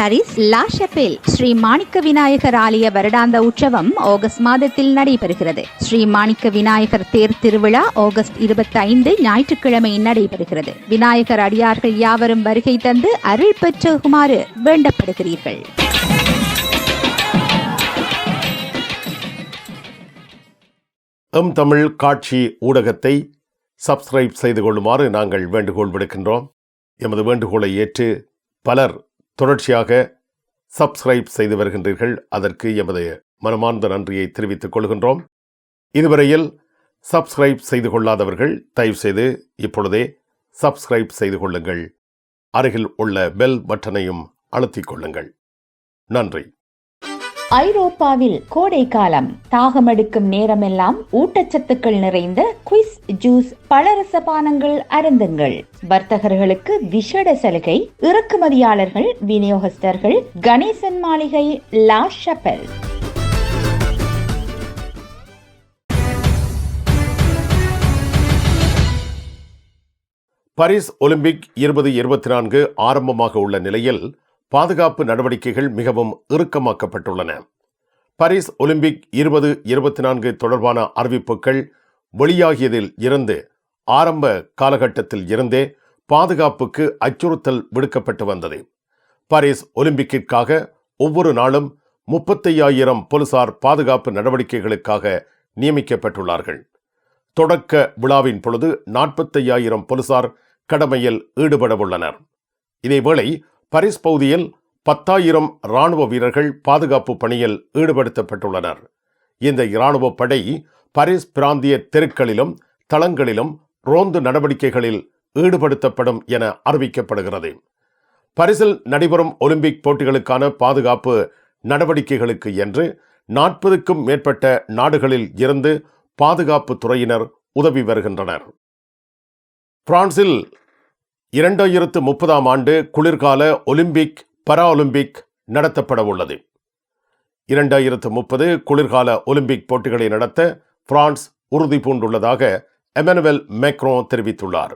Paris La Chapelle Sri Manikka Vinayagar ஆலய வருடாந்த உற்சவம் ஆகஸ்ட் மாதத்தில் நடைபெறுகிறது. ஸ்ரீ மாணிக்க விநாயகர் தேர் திருவிழா ஆகஸ்ட் இருபத்தி ஐந்து ஞாயிற்றுக்கிழமை நடைபெறுகிறது. விநாயகர் அடியார்கள் யாவரும் வருகை தந்து அருள் பெற்றுமாறு வேண்டப்படுகிறீர்கள். எம் தமிழ் காட்சி ஊடகத்தை சப்ஸ்கிரைப் செய்து கொள்ளுமாறு நாங்கள் வேண்டுகோள் விடுக்கின்றோம். எமது வேண்டுகோளை ஏற்று பலர் தொடர்ச்சியாக சப்ஸ்கிரைப் செய்து வருகின்றீர்கள். அதற்கு எமது மனமார்ந்த நன்றியை தெரிவித்துக் கொள்கின்றோம். இதுவரையில் சப்ஸ்கிரைப் செய்து கொள்ளாதவர்கள் தயவு செய்து இப்பொழுதே சப்ஸ்கிரைப் செய்து கொள்ளுங்கள். அருகில் உள்ள பெல் பட்டனையும் அழுத்திக் கொள்ளுங்கள். நன்றி. ஐரோப்பாவில் கோடை காலம் தாகமெடுக்கும் நேரமெல்லாம் ஊட்டச்சத்துக்கள் நிறைந்த குயிஸ் ஜூஸ் பழரச பானங்கள் அருந்துங்கள். வர்த்தகர்களுக்கு விஷட சலுகை இறக்குமதியாளர்கள் விநியோகஸ்தர்கள் கணேசன் மாளிகை லா ஷப்பல். பாரிஸ் ஒலிம்பிக் இருபது இருபத்தி நான்கு ஆரம்பமாக உள்ள நிலையில் பாதுகாப்பு நடவடிக்கைகள் மிகவும் இறுக்கமாக்கப்பட்டுள்ளன. பாரிஸ் ஒலிம்பிக் இருபது இருபத்தி நான்கு தொடர்பான அறிவிப்புகள் வெளியாகியதில் இருந்து ஆரம்ப காலகட்டத்தில் இருந்தே பாதுகாப்புக்கு அச்சுறுத்தல் விடுக்கப்பட்டு வந்தது. பாரிஸ் ஒலிம்பிக்கிற்காக ஒவ்வொரு நாளும் முப்பத்தையாயிரம் போலீசார் பாதுகாப்பு நடவடிக்கைகளுக்காக நியமிக்கப்பட்டுள்ளார்கள். தொடக்க விழாவின் பொழுது நாற்பத்தையாயிரம் போலீசார் கடமையில் ஈடுபட உள்ளனர் இதேவேளை பரிஸ் பகுதியில் பத்தாயிரம் இராணுவ வீரர்கள் பாதுகாப்பு பணியில் ஈடுபடுத்தப்பட்டுள்ளனர். இந்த இராணுவ படை பரிஸ் பிராந்திய தெருக்களிலும் தளங்களிலும் ரோந்து நடவடிக்கைகளில் ஈடுபடுத்தப்படும் என அறிவிக்கப்படுகிறது. பரிசில் நடைபெறும் ஒலிம்பிக் போட்டிகளுக்கான பாதுகாப்பு நடவடிக்கைகளுக்கு என்று நாற்பதுக்கும் மேற்பட்ட நாடுகளில் இருந்து பாதுகாப்பு துறையினர் உதவி வருகின்றனர். பிரான்சில் இரண்டாயிரத்து முப்பதாம் ஆண்டு குளிர்கால ஒலிம்பிக் பரா ஒலிம்பிக் நடத்தப்பட உள்ளது. இரண்டாயிரத்து முப்பது குளிர்கால ஒலிம்பிக் போட்டிகளை நடத்த பிரான்ஸ் உறுதி பூண்டுள்ளதாக எமனுவல் மேக்ரோ தெரிவித்துள்ளார்.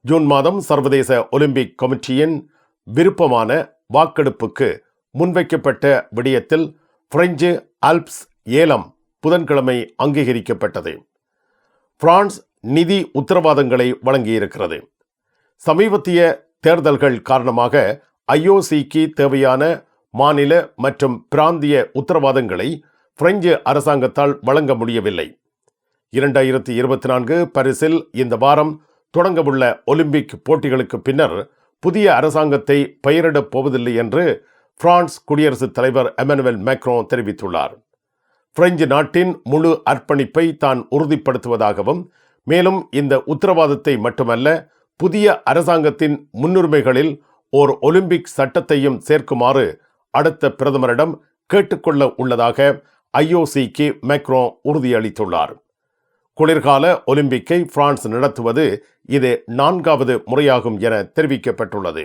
ஜூன் மாதம் சர்வதேச ஒலிம்பிக் கமிட்டியின் விருப்பமான வாக்கெடுப்புக்கு முன்வைக்கப்பட்ட விடயத்தில் பிரெஞ்சு ஆல்ப்ஸ் ஏலம் புதன்கிழமை அங்கீகரிக்கப்பட்டது. பிரான்ஸ் நிதி உத்தரவாதங்களை வழங்கியிருக்கிறது. சமீபத்திய தேர்தல்கள் காரணமாக ஐஓசிக்கு தேவையான மாநில மற்றும் பிராந்திய உத்தரவாதங்களை பிரெஞ்சு அரசாங்கத்தால் வழங்க முடியவில்லை. இரண்டாயிரத்தி இருபத்தி நான்கு பரிசில் இந்த வாரம் தொடங்கவுள்ள ஒலிம்பிக் போட்டிகளுக்கு பின்னர் புதிய அரசாங்கத்தை பெயரிடப் போவதில்லை என்று பிரான்ஸ் குடியரசுத் தலைவர் எமனுவல் மேக்ரோ தெரிவித்துள்ளார். பிரெஞ்சு நாட்டின் முழு அர்ப்பணிப்பை தான் உறுதிப்படுத்துவதாகவும் மேலும் இந்த உத்தரவாதத்தை மட்டுமல்ல புதிய அரசாங்கத்தின் முன்னுரிமைகளில் ஓர் ஒலிம்பிக் சட்டத்தையும் சேர்க்குமாறு அடுத்த பிரதமரிடம் கேட்டுக்கொள்ள உள்ளதாக ஐஓசிக்கு மேக்ரோ உறுதியளித்துள்ளார். குளிர்கால ஒலிம்பிக்கை பிரான்ஸ் நடத்துவது இது நான்காவது முறையாகும் என தெரிவிக்கப்பட்டுள்ளது.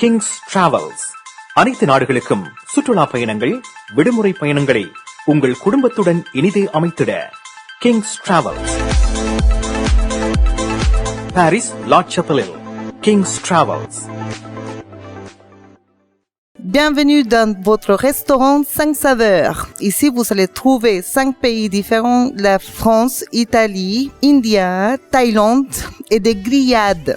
கிங்ஸ் டிராவல்ஸ் அனைத்து நாடுகளுக்கும் சுற்றுலா பயணங்கள் விடுமுறை பயணங்களை உங்கள் குடும்பத்துடன் இனிதே அமைத்திட Kings travels Paris lot சப்பலில் kings travels Bienvenue dans votre restaurant 5 saveurs. Ici, vous allez trouver 5 pays différents, la France, Italie, India, Thaïlande et des grillades.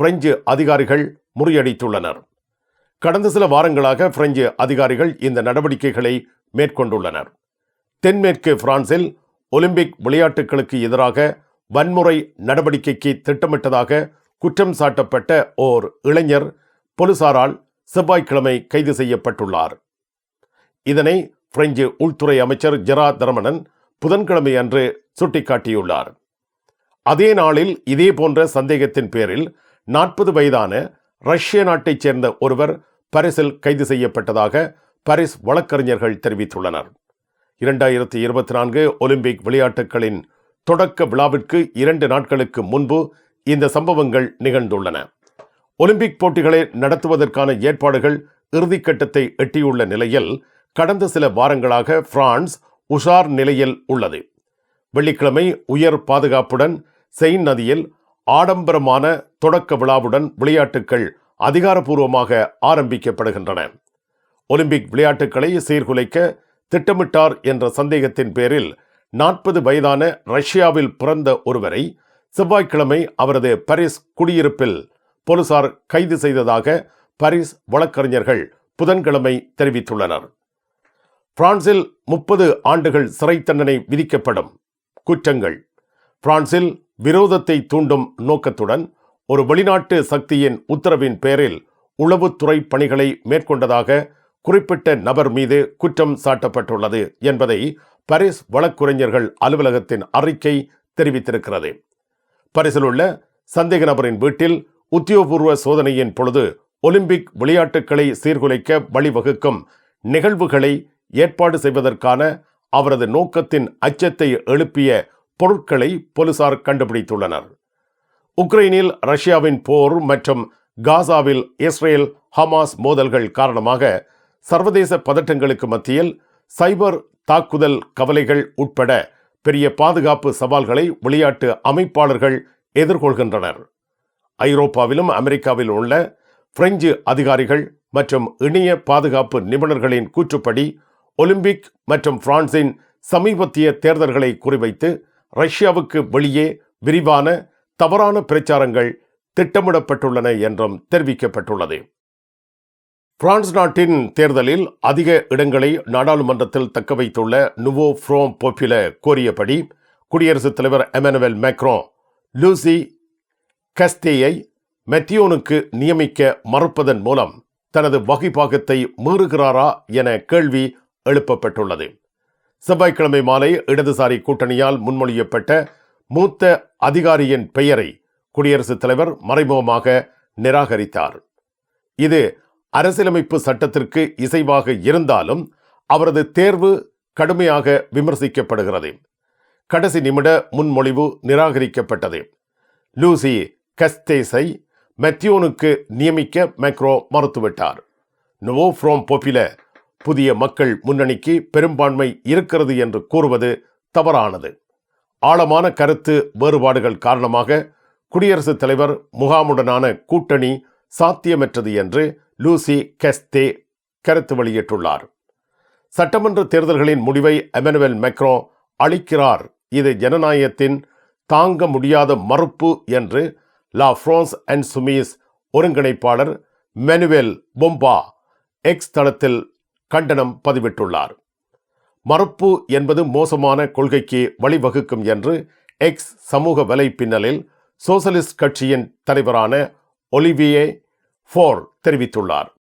French அதிகாரிகள் முறியடித்துள்ளனர். கடந்த சில வாரங்களாக பிரெஞ்சு அதிகாரிகள் இந்த நடவடிக்கைகளை மேற்கொண்டுள்ளனர். தென்மேற்கு பிரான்சில் ஒலிம்பிக் விளையாட்டுகளுக்கு எதிராக வன்முறை நடவடிக்கைக்கு திட்டமிட்டதாக குற்றம் சாட்டப்பட்ட ஓர் இளைஞர் போலீசாரால் செவ்வாய்க்கிழமை கைது செய்யப்பட்டுள்ளார். இதனை பிரெஞ்சு உள்துறை அமைச்சர் ஜெரா தரமணன் புதன்கிழமை அன்று சுட்டிக்காட்டியுள்ளார். அதே நாளில் இதே போன்ற சந்தேகத்தின் பேரில் நாற்பது வயதான ரஷ்ய நாட்டைச் சேர்ந்த ஒருவர் பாரிஸில் கைது செய்யப்பட்டதாக பாரிஸ் வழக்கறிஞர்கள் தெரிவித்துள்ளனர். இரண்டாயிரத்தி இருபத்தி நான்கு ஒலிம்பிக் விளையாட்டுகளின் தொடக்க விழாவிற்கு இரண்டு நாட்களுக்கு முன்பு இந்த சம்பவங்கள் நிகழ்ந்துள்ளன. ஒலிம்பிக் போட்டிகளை நடத்துவதற்கான ஏற்பாடுகள் இறுதிக்கட்டத்தை எட்டியுள்ள நிலையில் கடந்த சில வாரங்களாக பிரான்ஸ் உஷார் நிலையில் உள்ளது. வெள்ளிக்கிழமை உயர் பாதுகாப்புடன் செயின் நதியில் ஆடம்பரமான தொடக்க விழாவுடன் விளையாட்டுகள் அதிகாரப்பூர்வமாக ஆரம்பிக்கப்படுகின்றன. ஒலிம்பிக் விளையாட்டுகளை சீர்குலைக்க திட்டமிட்டார் என்ற சந்தேகத்தின் பேரில் நாற்பது வயதான ரஷ்யாவில் பிறந்த ஒருவரை செவ்வாய்க்கிழமை அவரது பரிஸ் குடியிருப்பில் போலீசார் கைது செய்ததாக பாரிஸ் வழக்கறிஞர்கள் புதன்கிழமை தெரிவித்துள்ளனர். பிரான்சில் முப்பது ஆண்டுகள் சிறை தண்டனை விதிக்கப்படும் குற்றங்கள். பிரான்சில் விரோதத்தை தூண்டும் நோக்கத்துடன் ஒரு வெளிநாட்டு சக்தியின் உத்தரவின் பேரில் உளவுத்துறை பணிகளை மேற்கொண்டதாக குறிப்பிட்ட நபர் மீது குற்றம் சாட்டப்பட்டுள்ளது என்பதை பாரிஸ் வழக்குரைஞர்கள் அலுவலகத்தின் அறிக்கை தெரிவித்திருக்கிறது. பரிசில் உள்ள சந்தேக நபரின் வீட்டில் உத்தியோகபூர்வ சோதனையின் பொழுது ஒலிம்பிக் விளையாட்டுகளை சீர்குலைக்க வழிவகுக்கும் நிகழ்வுகளை ஏற்பாடு செய்வதற்கான அவரது நோக்கத்தின் அச்சத்தை எழுப்பிய பொருட்களை போலீசார் கண்டுபிடித்துள்ளனர். உக்ரைனில் ரஷ்யாவின் போர் மற்றும் காசாவில் இஸ்ரேல் ஹமாஸ் மோதல்கள் காரணமாக சர்வதேச பதட்டங்களுக்கு மத்தியில் சைபர் தாக்குதல் கவலைகள் உட்பட பெரிய பாதுகாப்பு சவால்களை விளையாட்டு அமைப்பாளர்கள் எதிர்கொள்கின்றனர். ஐரோப்பாவிலும் அமெரிக்காவில் உள்ள பிரெஞ்சு அதிகாரிகள் மற்றும் இணைய பாதுகாப்பு நிபுணர்களின் கூற்றுப்படி ஒலிம்பிக் மற்றும் பிரான்சின் சமீபத்திய தேர்தல்களை குறிவைத்து ரஷ்யாவுக்கு வெளியே விரிவான தவறான பிரச்சாரங்கள் திட்டமிடப்பட்டுள்ளன என்றும் தெரிவிக்கப்பட்டுள்ளது. பிரான்ஸ் நாட்டின் தேர்தலில் அதிக இடங்களை நாடாளுமன்றத்தில் தக்க வைத்துள்ள நுவோ ஃப்ரோம் போப்பில கோரியபடி குடியரசுத் தலைவர் எமனுவல் மேக்ரோ லூசி கஸ்தேயை மெத்தியோனுக்கு நியமிக்க மறுப்பதன் மூலம் தனது வகைப்பாகத்தை மீறுகிறாரா என கேள்வி எழுப்பப்பட்டுள்ளது. செவ்வாய்க்கிழமை மாலை இடதுசாரி கூட்டணியால் முன்மொழியப்பட்ட மூத்த அதிகாரியின் பெயரை குடியரசுத் தலைவர் மறைமுகமாக நிராகரித்தார். இது அரசியலமைப்பு சட்டத்திற்கு இசைவாக இருந்தாலும் அவரது தேர்வு கடுமையாக விமர்சிக்கப்படுகிறது. கடைசி நிமிட முன்மொழிவு நிராகரிக்கப்பட்டது. லூசி கஸ்தேஸை மெத்தியோனுக்கு நியமிக்க மேக்ரோ மறுத்துவிட்டார். நுவோ ஃப்ரோம் பொப்பில புதிய மக்கள் முன்னணிக்கு பெரும்பான்மை இருக்கிறது என்று கூறுவது தவறானது. ஆழமான கருத்து வேறுபாடுகள் காரணமாக குடியரசுத் தலைவர் முகாமுடனான கூட்டணி சாத்தியமற்றது என்று லூசி கெஸ்தே கருத்து வெளியிட்டுள்ளார். சட்டமன்ற தேர்தல்களின் முடிவை எமனுவல் மெக்ரோ அளிக்கிறார். இது ஜனநாயகத்தின் தாங்க முடியாத மறுப்பு என்று லா பிரான்ஸ் அண்ட் சுமீஸ் ஒருங்கிணைப்பாளர் மெனுவேல் பொம்பா எக்ஸ் தளத்தில் கண்டனம் பதிவிட்டுள்ளார். மறுப்பு என்பது மோசமான கொள்கைக்கு வழிவகுக்கும் என்று எக்ஸ் சமூக வலைப்பின்னலில் சோசலிஸ்ட் கட்சியின் தலைவரான ஒலிவியே ஃபோர் தெரிவித்துள்ளார்.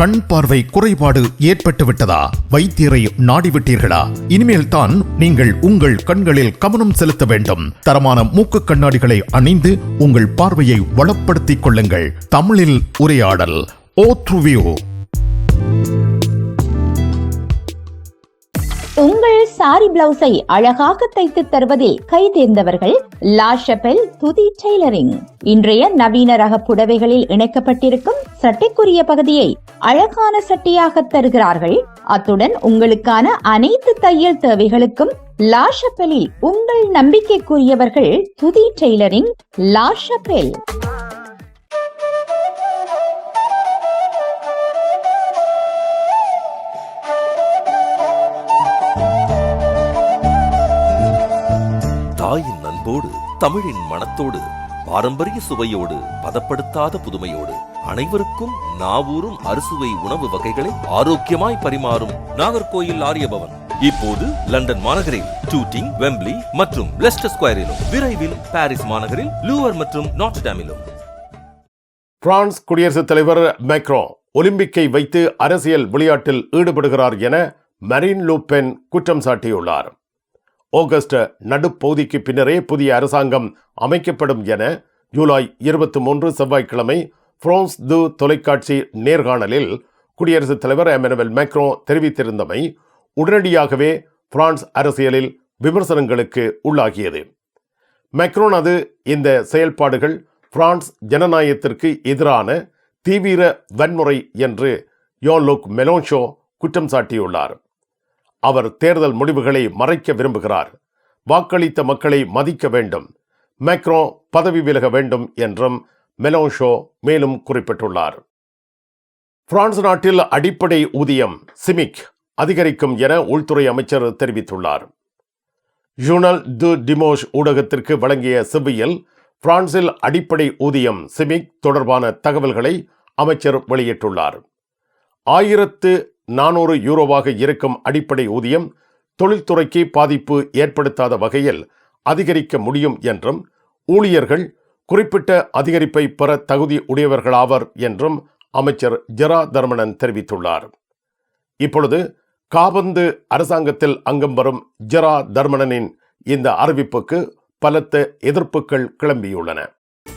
கண் பார்வை குறைபாடு ஏற்பட்டுவிட்டதா? வைத்தியரை நாடிவிட்டீர்களா? இனிமேல் தான் நீங்கள் உங்கள் கண்களில் கவனம் செலுத்த வேண்டும். தரமான மூக்கு கண்ணாடிகளை அணிந்து உங்கள் பார்வையை வளப்படுத்திக் கொள்ளுங்கள். தமிழில் உரையாடல் ஓத்ருவியோ உங்கள் சாரி பிளவுஸை அழகாக தைத்து தருவதில் கை தேர்ந்தவர்கள் லா துதி டெய்லரிங். இன்றைய நவீன ரக புடவைகளில் இணைக்கப்பட்டிருக்கும் சட்டைக்குரிய பகுதியை அழகான சட்டியாக தருகிறார்கள். அத்துடன் உங்களுக்கான அனைத்து தையல் தேவைகளுக்கும் லாஷப்பெலில் உங்கள் நம்பிக்கைக்குரியவர்கள் துதி டெய்லரிங் லாஷப்பெல். தாயின் அன்போடு தமிழின் மனத்தோடு பாரம்பரிய சுவையோடு பதப்படுத்தாத புதுமையோடு. அனைவருக்கும் நாவூரும் அறுசுவை உணவு வகைகளை ஆரோக்கியமாய் பரிமாறும் நாகர்கோயில் ஆரியபவன். இப்போது லண்டன் மாநகரில் டூட்டிங் வெம்ப்ளி மற்றும் லெஸ்டர் ஸ்கொயரிலும் விரைவில் பாரிஸ் மாநகரில் லூவர் மற்றும் நாட்டடாமிலும் பிரான்ஸ் குடியரசுத் தலைவர் மேக்ரோ ஒலிம்பிக்கை வைத்து அரசியல் விளையாட்டில் ஈடுபடுகிறார் என மரீன் லூபென் குற்றம் சாட்டியுள்ளார். ஆகஸ்ட் நடுப்பகுதிக்கு பின்னரே புதிய அரசாங்கம் அமைக்கப்படும் என ஜூலை இருபத்தி மூன்று செவ்வாய்க்கிழமை பிரான்ஸ் து தொலைக்காட்சி நேர்காணலில் குடியரசுத் தலைவர் எமனுவல் மேக்ரோ தெரிவித்திருந்தமை உடனடியாகவே பிரான்ஸ் அரசியலில் விமர்சனங்களுக்கு உள்ளாகியது. மெக்ரோனது இந்த செயல்பாடுகள் பிரான்ஸ் ஜனநாயகத்திற்கு எதிரான தீவிர வன்முறை என்று யோலுக் மெலோன்ஷோ குற்றம் சாட்டியுள்ளார். அவர் தேர்தல் முடிவுகளை மறைக்க விரும்புகிறார். வாக்களித்த மக்களை மதிக்க வேண்டும். மேக்ரோ பதவி விலக வேண்டும் என்றும் மெலோஷோ மேலும் குறிப்பிட்டுள்ளார். பிரான்ஸ் நாட்டில் அடிப்படை ஊதியம் சிமிக் அதிகரிக்கும் என உள்துறை அமைச்சர் தெரிவித்துள்ளார். ஜூனல் து டிமோஷ் ஊடகத்திற்கு வழங்கிய செவ்வியில் பிரான்சில் அடிப்படை ஊதியம் சிமிக் தொடர்பான தகவல்களை அமைச்சர் வெளியிட்டுள்ளார். ஆயிரத்து நானூறு யூரோவாக இருக்கும் அடிப்படை ஊதியம் தொழில்துறைக்கு பாதிப்பு ஏற்படுத்தாத வகையில் அதிகரிக்க முடியும் என்றும் ஊழியர்கள் குறிப்பிட்ட அதிகரிப்பை பெற தகுதி உடையவர்களாவர் என்றும் அமைச்சர் ஜெரா தர்மனன் தெரிவித்துள்ளார். இப்பொழுது காபந்து அரசாங்கத்தில் அங்கம் வரும் ஜெரா தர்மனனின் இந்த அறிவிப்புக்கு பலத்த எதிர்ப்புகள் கிளம்பியுள்ளன.